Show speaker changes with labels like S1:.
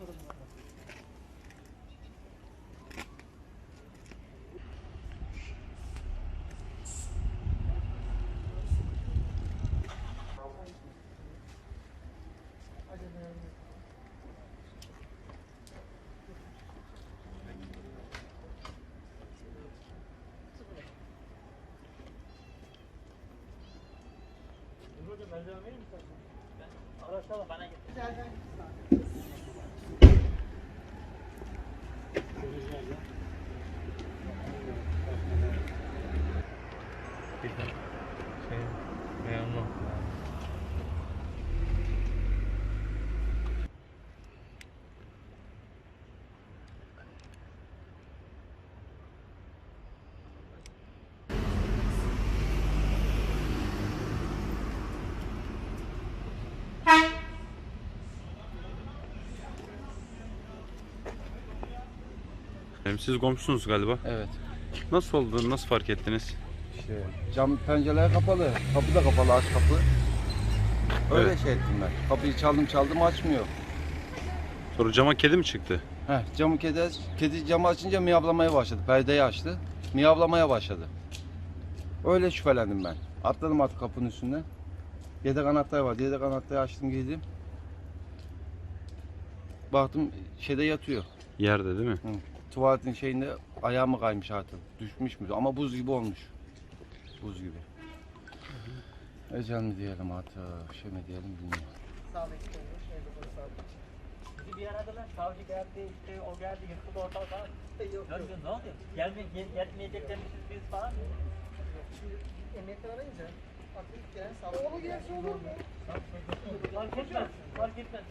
S1: işten sorumlu. Hocam ben devam edeyim git.
S2: Şey, memnun.
S3: Hem siz komşusunuz galiba.
S4: Evet.
S3: Nasıl oldu? Nasıl fark ettiniz?
S4: İşte cam pencereler kapalı. Kapı da kapalı aç kapı. Öyle
S3: Evet.
S4: şey ettim ben. Kapıyı çaldım çaldım açmıyor.
S3: Sonra cama kedi mi çıktı?
S4: Heh, camı kedi, kedi camı açınca miyavlamaya başladı. Perdeyi açtı. Miyavlamaya başladı. Öyle şüphelendim ben. Atladım artık kapının üstüne. Yedek anahtar var. Yedek anahtarı açtım giydim. Baktım şeyde yatıyor.
S3: Yerde değil mi?
S4: Tuvaletin şeyinde ayağı mı kaymış artık. Düşmüş mü? Ama buz gibi olmuş. Buz gibi. Ecel mi diyelim artık, şey mi diyelim bilmiyorum.
S1: Bu sağdaki. Bizi bir aradılar, savcı geldi, işte o geldi, yıkıldı ortalık falan. Yok, yok. Ne oldu? Gelme, gel, gelmeyecekler misiniz biz falan? Şimdi emniyete arayınca, artık gelen savcı. Oğlu gelse olur mu? Fark etmez, fark etmez.